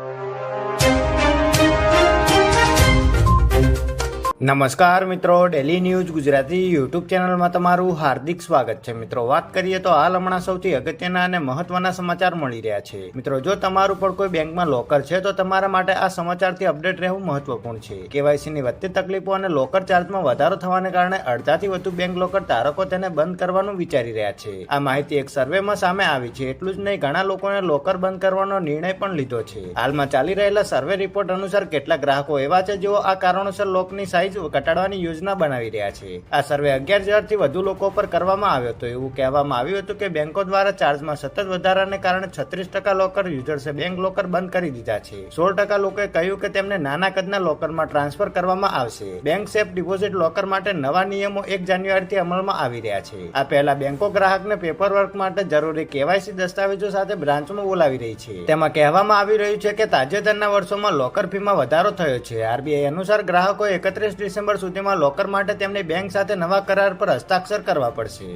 you. નમસ્કાર મિત્રો daily news Gujarati YouTube ચેનલમાં તમારું હાર્દિક સ્વાગત છે. મિત્રો, વાત કરીએ તો હાલ હમણાં સૌથી અગત્યના અને મહત્વના સમાચાર મળી રહ્યા છે. મિત્રો, જો તમારું પણ કોઈ બેંકમાં લોકર છે, તો તમારા માટે આ સમાચારથી અપડેટ રહેવું મહત્વપૂર્ણ છે. કેવાયસી ની વધતી તકલીફો અને લોકર ચાર્જમાં વધારો થવાને કારણે અડધાથી વધુ બેંક લોકર ધારકો તેને બંધ કરવાનું વિચારી રહ્યા છે. આ માહિતી એક સર્વેમાં સામે આવી છે, એટલું જ નહીં, ઘણા લોકોને લોકર બંધ કરવાનો નિર્ણય પણ લીધો છે. હાલમાં ચાલી રહેલા સર્વે રિપોર્ટ અનુસાર કેટલા ગ્રાહકો એવા છે જેઓ આ કારણોસર લોકની સાઈઝ ઘટાડવાની યોજના બનાવી રહ્યા છે. આ સર્વે અગિયાર હજારથી વધુ લોકો પર કરવામાં આવ્યો હતો. એવું કહેવામાં આવ્યું હતું કે બેંકો દ્વારા ચાર્જમાં સતત વધારાને કારણે છત્રીસ ટકા લોકર યુઝર્સે બેંક લોકર બંધ કરી દીધા છે. સોળ ટકા લોકોએ કહ્યું કે તેમને નાના કદના લોકરમાં ટ્રાન્સફર કરવામાં આવશે. બેંક સેફ ડિપોઝિટ લોકર માટે નવા નિયમો એક જાન્યુઆરીથી અમલમાં આવી રહ્યા છે. આ પહેલા બેંકો ગ્રાહકને પેપર વર્ક માટે જરૂરી કેવાયસી દસ્તાવેજો સાથે બ્રાન્ચમાં બોલાવી રહી છે. તેમાં કહેવામાં આવી રહ્યું છે કે તાજેતરના વર્ષોમાં લોકર ફીમાં વધારો થયો છે. આરબીઆઈ અનુસાર ગ્રાહકો ડિસેમ્બર સુધીમાં લોકર માટે તેમની બેંક સાથે નવા કરાર પર હસ્તાક્ષર કરવા પડશે.